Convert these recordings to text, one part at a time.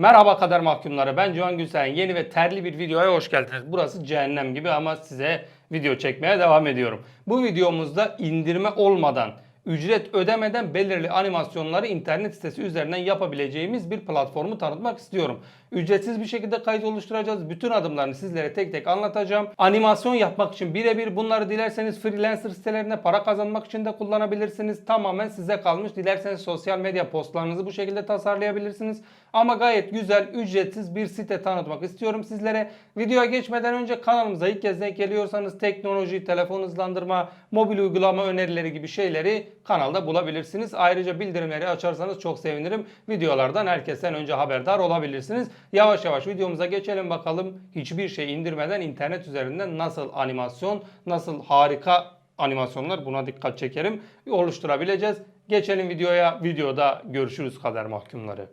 Merhaba kader mahkumları ben Civan Gülsen. Yeni ve terli bir videoya hoş geldiniz. Burası cehennem gibi ama size video çekmeye devam ediyorum. Bu videomuzda indirme olmadan, ücret ödemeden belirli animasyonları internet sitesi üzerinden yapabileceğimiz bir platformu tanıtmak istiyorum. Ücretsiz bir şekilde kayıt oluşturacağız. Bütün adımlarını sizlere tek tek anlatacağım. Animasyon yapmak için birebir bunları dilerseniz freelancer sitelerine para kazanmak için de kullanabilirsiniz. Tamamen size kalmış. Dilerseniz sosyal medya postlarınızı bu şekilde tasarlayabilirsiniz. Ama gayet güzel, ücretsiz bir site tanıtmak istiyorum sizlere. Videoya geçmeden önce kanalımıza ilk kez denk geliyorsanız teknoloji, telefon hızlandırma, mobil uygulama önerileri gibi şeyleri kanalda bulabilirsiniz. Ayrıca bildirimleri açarsanız çok sevinirim. Videolardan herkesten önce haberdar olabilirsiniz. Yavaş yavaş videomuza geçelim bakalım. Hiçbir şey indirmeden internet üzerinden nasıl animasyon, nasıl harika animasyonlar buna dikkat çekerim oluşturabileceğiz. Geçelim videoya. Videoda görüşürüz kader mahkumları.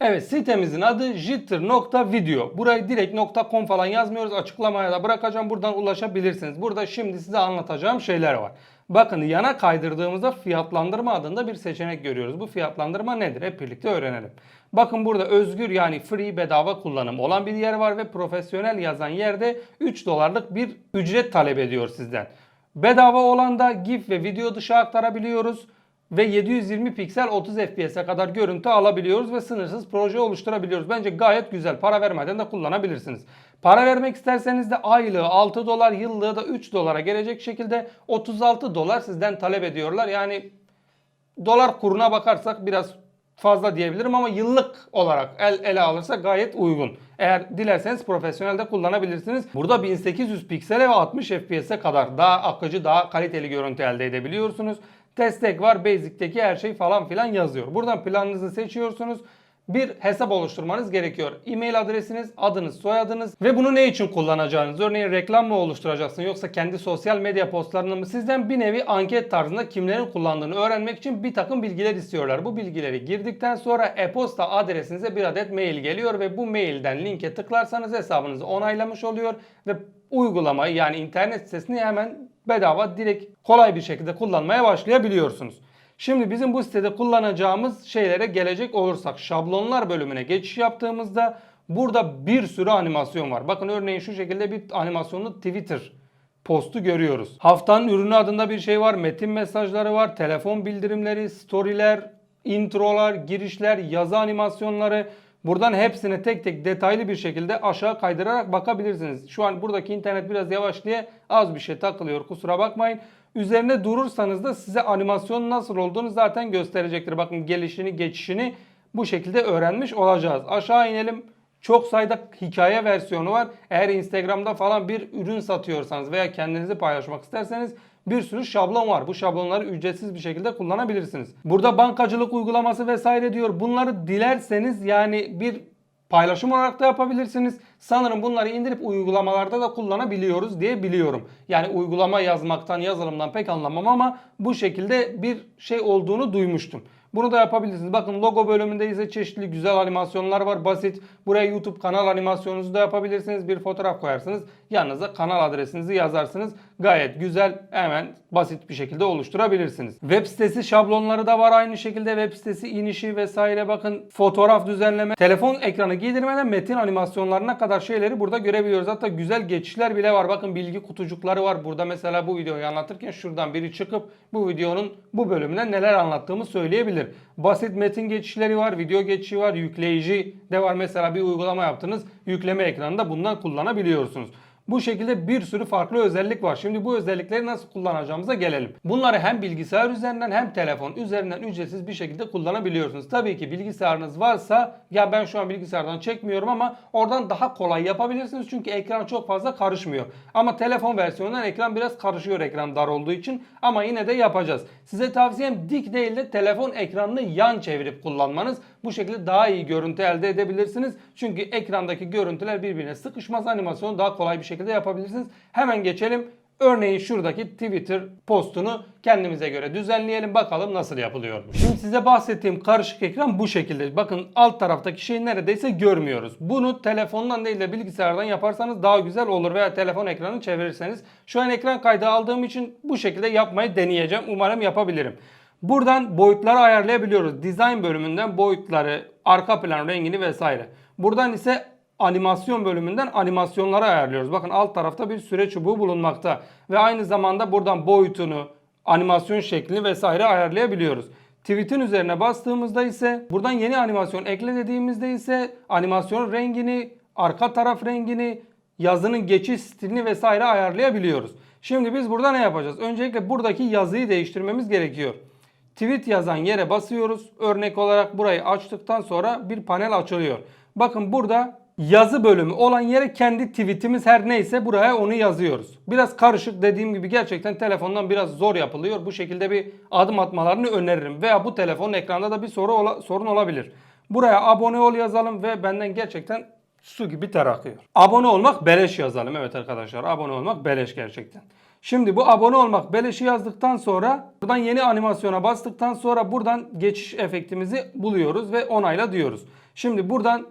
Evet sitemizin adı jitter.video. Burayı direkt .com falan yazmıyoruz. Açıklamaya da bırakacağım. Buradan ulaşabilirsiniz. Burada şimdi size anlatacağım şeyler var. Bakın yana kaydırdığımızda fiyatlandırma adında bir seçenek görüyoruz. Bu fiyatlandırma nedir? Hep birlikte öğrenelim. Bakın burada özgür yani free bedava kullanım olan bir yer var ve profesyonel yazan yerde 3 dolarlık bir ücret talep ediyor sizden. Bedava olan da GIF ve video dışı aktarabiliyoruz ve 720 piksel 30 FPS'e kadar görüntü alabiliyoruz ve sınırsız proje oluşturabiliyoruz. Bence gayet güzel. Para vermeden de kullanabilirsiniz. Para vermek isterseniz de aylığı 6 dolar, yıllığı da 3 dolara gelecek şekilde 36 dolar sizden talep ediyorlar. Yani dolar kuruna bakarsak biraz fazla diyebilirim ama yıllık olarak el ele alırsa gayet uygun. Eğer dilerseniz profesyonel de kullanabilirsiniz. Burada 1800 piksele ve 60 FPS'e kadar daha akıcı, daha kaliteli görüntü elde edebiliyorsunuz. Destek var, Basic'teki her şey falan filan yazıyor. Buradan planınızı seçiyorsunuz. Bir hesap oluşturmanız gerekiyor. E-mail adresiniz, adınız, soyadınız ve bunu ne için kullanacağınız. Örneğin reklam mı oluşturacaksın yoksa kendi sosyal medya postlarını mı? Sizden bir nevi anket tarzında kimlerin kullandığını öğrenmek için bir takım bilgiler istiyorlar. Bu bilgileri girdikten sonra e-posta adresinize bir adet mail geliyor ve bu mailden linke tıklarsanız hesabınızı onaylamış oluyor ve uygulamayı yani internet sitesini hemen bedava direkt kolay bir şekilde kullanmaya başlayabiliyorsunuz. Şimdi bizim bu sitede kullanacağımız şeylere gelecek olursak şablonlar bölümüne geçiş yaptığımızda burada bir sürü animasyon var. Bakın örneğin şu şekilde bir animasyonlu Twitter postu görüyoruz. Haftanın ürünü adında bir şey var. Metin mesajları var. Telefon bildirimleri, storyler, introlar, girişler, yazı animasyonları. Buradan hepsine tek tek detaylı bir şekilde aşağı kaydırarak bakabilirsiniz. Şu an buradaki internet biraz yavaş diye az bir şey takılıyor. Kusura bakmayın. Üzerine durursanız da size animasyon nasıl olduğunu zaten gösterecektir. Bakın gelişini, geçişini bu şekilde öğrenmiş olacağız. Aşağı inelim. Çok sayıda hikaye versiyonu var. Eğer Instagram'da falan bir ürün satıyorsanız veya kendinizi paylaşmak isterseniz bir sürü şablon var. Bu şablonları ücretsiz bir şekilde kullanabilirsiniz. Burada bankacılık uygulaması vesaire diyor. Bunları dilerseniz yani bir paylaşım olarak da yapabilirsiniz. Sanırım bunları indirip uygulamalarda da kullanabiliyoruz diye biliyorum. Yani uygulama yazmaktan, yazılımdan pek anlamam ama bu şekilde bir şey olduğunu duymuştum. Bunu da yapabilirsiniz. Bakın logo bölümünde ise çeşitli güzel animasyonlar var. Basit. Buraya YouTube kanal animasyonunuzu da yapabilirsiniz. Bir fotoğraf koyarsınız. Yanınıza kanal adresinizi yazarsınız. Gayet güzel. Hemen basit bir şekilde oluşturabilirsiniz. Web sitesi şablonları da var aynı şekilde. Web sitesi inişi vesaire. Bakın fotoğraf düzenleme. Telefon ekranı giydirmeden metin animasyonlarına kadar şeyleri burada görebiliyoruz. Hatta güzel geçişler bile var. Bakın bilgi kutucukları var. Burada mesela bu videoyu anlatırken şuradan biri çıkıp bu videonun bu bölümüne neler anlattığımı söyleyebilir. Basit metin geçişleri var, video geçişi var, yükleyici de var. Mesela bir uygulama yaptınız, yükleme ekranında bundan kullanabiliyorsunuz. Bu şekilde bir sürü farklı özellik var. Şimdi bu özellikleri nasıl kullanacağımıza gelelim. Bunları hem bilgisayar üzerinden hem telefon üzerinden ücretsiz bir şekilde kullanabiliyorsunuz. Tabii ki bilgisayarınız varsa ya ben şu an bilgisayardan çekmiyorum ama oradan daha kolay yapabilirsiniz. Çünkü ekran çok fazla karışmıyor. Ama telefon versiyonundan ekran biraz karışıyor ekran dar olduğu için ama yine de yapacağız. Size tavsiyem dik değil de telefon ekranını yan çevirip kullanmanız. Bu şekilde daha iyi görüntü elde edebilirsiniz. Çünkü ekrandaki görüntüler birbirine sıkışmaz animasyonu daha kolay bir şekilde yapabilirsiniz. Hemen geçelim Örneğin şuradaki Twitter postunu kendimize göre düzenleyelim bakalım nasıl yapılıyormuş. Şimdi size bahsettiğim karışık ekran bu şekilde. Bakın alt taraftaki şeyi neredeyse görmüyoruz. Bunu telefondan değil de bilgisayardan yaparsanız daha güzel olur veya telefon ekranı çevirirseniz. Şu an ekran kaydı aldığım için bu şekilde yapmayı deneyeceğim. Umarım yapabilirim. Buradan boyutları ayarlayabiliyoruz. Design bölümünden boyutları, arka plan rengini vesaire. Buradan ise animasyon bölümünden animasyonları ayarlıyoruz. Bakın alt tarafta bir süre çubuğu bulunmakta. Ve aynı zamanda buradan boyutunu, animasyon şeklini vesaire ayarlayabiliyoruz. Tweet'in üzerine bastığımızda ise buradan yeni animasyon ekle dediğimizde ise animasyonun rengini, arka taraf rengini, yazının geçiş stilini vesaire ayarlayabiliyoruz. Şimdi biz burada ne yapacağız? Öncelikle buradaki yazıyı değiştirmemiz gerekiyor. Tweet yazan yere basıyoruz. Örnek olarak burayı açtıktan sonra bir panel açılıyor. Bakın burada yazı bölümü olan yere kendi tweetimiz her neyse buraya onu yazıyoruz. Biraz karışık dediğim gibi gerçekten telefondan biraz zor yapılıyor. Bu şekilde bir adım atmalarını öneririm. Veya bu telefonun ekranda da bir soru ola- sorun olabilir. Buraya abone ol yazalım ve benden gerçekten su gibi ter akıyor. Abone olmak beleş yazalım. Evet arkadaşlar abone olmak beleş gerçekten. Şimdi bu abone olmak beleşi yazdıktan sonra buradan yeni animasyona bastıktan sonra buradan geçiş efektimizi buluyoruz ve onayla diyoruz. Şimdi buradan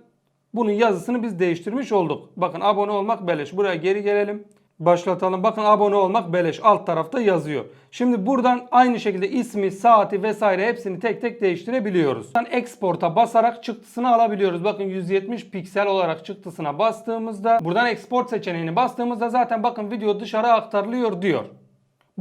bunun yazısını biz değiştirmiş olduk. Bakın abone olmak beleş. Buraya geri gelelim. Başlatalım. Bakın abone olmak beleş. Alt tarafta yazıyor. Şimdi buradan aynı şekilde ismi, saati vesaire hepsini tek tek değiştirebiliyoruz. Buradan export'a basarak çıktısını alabiliyoruz. Bakın 170 piksel olarak çıktısına bastığımızda buradan export seçeneğini bastığımızda zaten bakın video dışarı aktarılıyor diyor.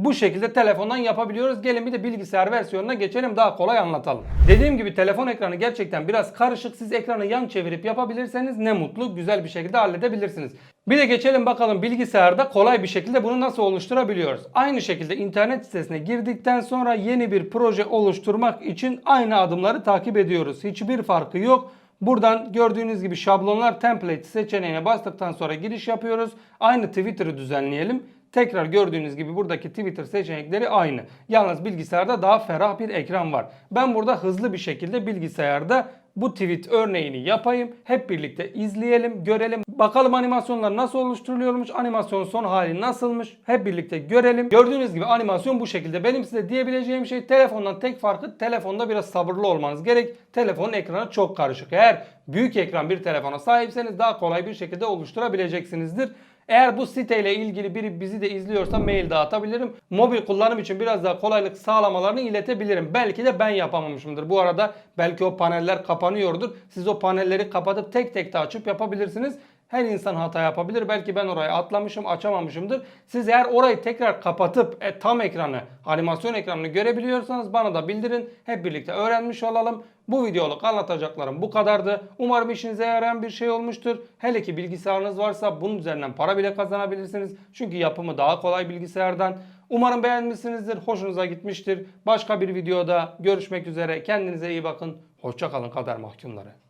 Bu şekilde telefondan yapabiliyoruz. Gelin bir de bilgisayar versiyonuna geçelim daha kolay anlatalım. Dediğim gibi telefon ekranı gerçekten biraz karışık. Siz ekranı yan çevirip yapabilirseniz ne mutlu. Güzel bir şekilde halledebilirsiniz. Bir de geçelim bakalım bilgisayarda kolay bir şekilde bunu nasıl oluşturabiliyoruz. Aynı şekilde internet sitesine girdikten sonra yeni bir proje oluşturmak için aynı adımları takip ediyoruz. Hiçbir farkı yok. Buradan gördüğünüz gibi şablonlar template seçeneğine bastıktan sonra giriş yapıyoruz. Aynı Twitter'ı düzenleyelim. Tekrar gördüğünüz gibi buradaki Twitter seçenekleri aynı. Yalnız bilgisayarda daha ferah bir ekran var. Ben burada hızlı bir şekilde bilgisayarda bu tweet örneğini yapayım. Hep birlikte izleyelim, görelim. Bakalım animasyonlar nasıl oluşturuluyormuş, animasyonun son hali nasılmış. Hep birlikte görelim. Gördüğünüz gibi animasyon bu şekilde. Benim size diyebileceğim şey telefondan tek farkı telefonda biraz sabırlı olmanız gerek. Telefonun ekranı çok karışık. Eğer büyük ekran bir telefona sahipseniz daha kolay bir şekilde oluşturabileceksinizdir. Eğer bu siteyle ilgili biri bizi de izliyorsa mail dağıtabilirim. Mobil kullanım için biraz daha kolaylık sağlamalarını iletebilirim. Belki de ben yapamamışımdır. Bu arada belki o paneller kapanıyordur. Siz o panelleri kapatıp tek tek de açıp yapabilirsiniz. Her insan hata yapabilir. Belki ben orayı atlamışım, açamamışımdır. Siz eğer orayı tekrar kapatıp e, tam ekranı, animasyon ekranını görebiliyorsanız bana da bildirin. Hep birlikte öğrenmiş olalım. Bu videoluk anlatacaklarım bu kadardı. Umarım işinize yarayan bir şey olmuştur. Hele ki bilgisayarınız varsa bunun üzerinden para bile kazanabilirsiniz. Çünkü yapımı daha kolay bilgisayardan. Umarım beğenmişsinizdir, hoşunuza gitmiştir. Başka bir videoda görüşmek üzere. Kendinize iyi bakın. Hoşçakalın kader mahkumları.